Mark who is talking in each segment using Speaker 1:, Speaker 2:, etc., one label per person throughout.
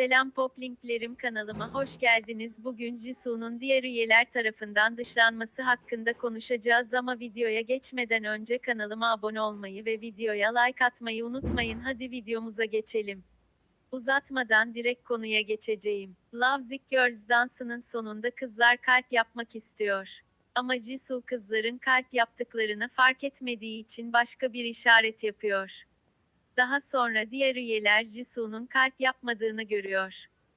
Speaker 1: Selam Poplinklerim kanalıma hoş geldiniz. Bugün Jisoo'nun diğer üyeler tarafından dışlanması hakkında konuşacağız ama videoya geçmeden önce kanalıma abone olmayı ve videoya like atmayı unutmayın. Hadi videomuza geçelim. Uzatmadan direkt konuya geçeceğim. Love Sick Girls dansının sonunda kızlar kalp yapmak istiyor. Ama Jisoo kızların kalp yaptıklarını fark etmediği için başka bir işaret yapıyor. Daha sonra diğer üyeler Jisoo'nun kalp yapmadığını görüyor.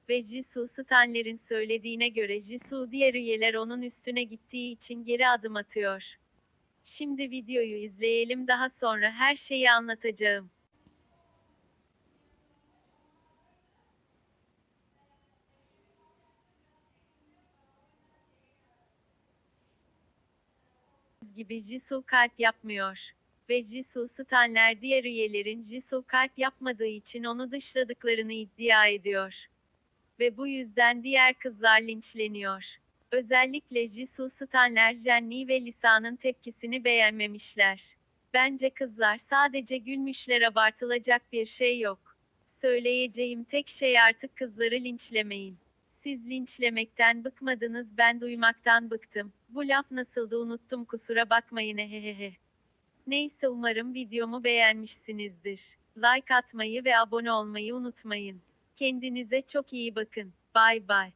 Speaker 1: Ve Jisoo Stanler'in söylediğine göre Jisoo diğer üyeler onun üstüne gittiği için geri adım atıyor. Şimdi videoyu izleyelim daha sonra her şeyi anlatacağım. gibi Jisoo kalp yapmıyor. Ve Jisoo Stanler diğer üyelerin Jisoo kalp yapmadığı için onu dışladıklarını iddia ediyor. Ve bu yüzden diğer kızlar linçleniyor. Özellikle Jisoo Stanler Jenny ve Lisa'nın tepkisini beğenmemişler. Bence kızlar sadece gülmüşler abartılacak bir şey yok. Söyleyeceğim tek şey artık kızları linçlemeyin. Siz linçlemekten bıkmadınız ben duymaktan bıktım. Bu laf nasıldı unuttum kusura bakmayın hehehe. Neyse umarım videomu beğenmişsinizdir. Like atmayı ve abone olmayı unutmayın. Kendinize çok iyi bakın. Bay bay.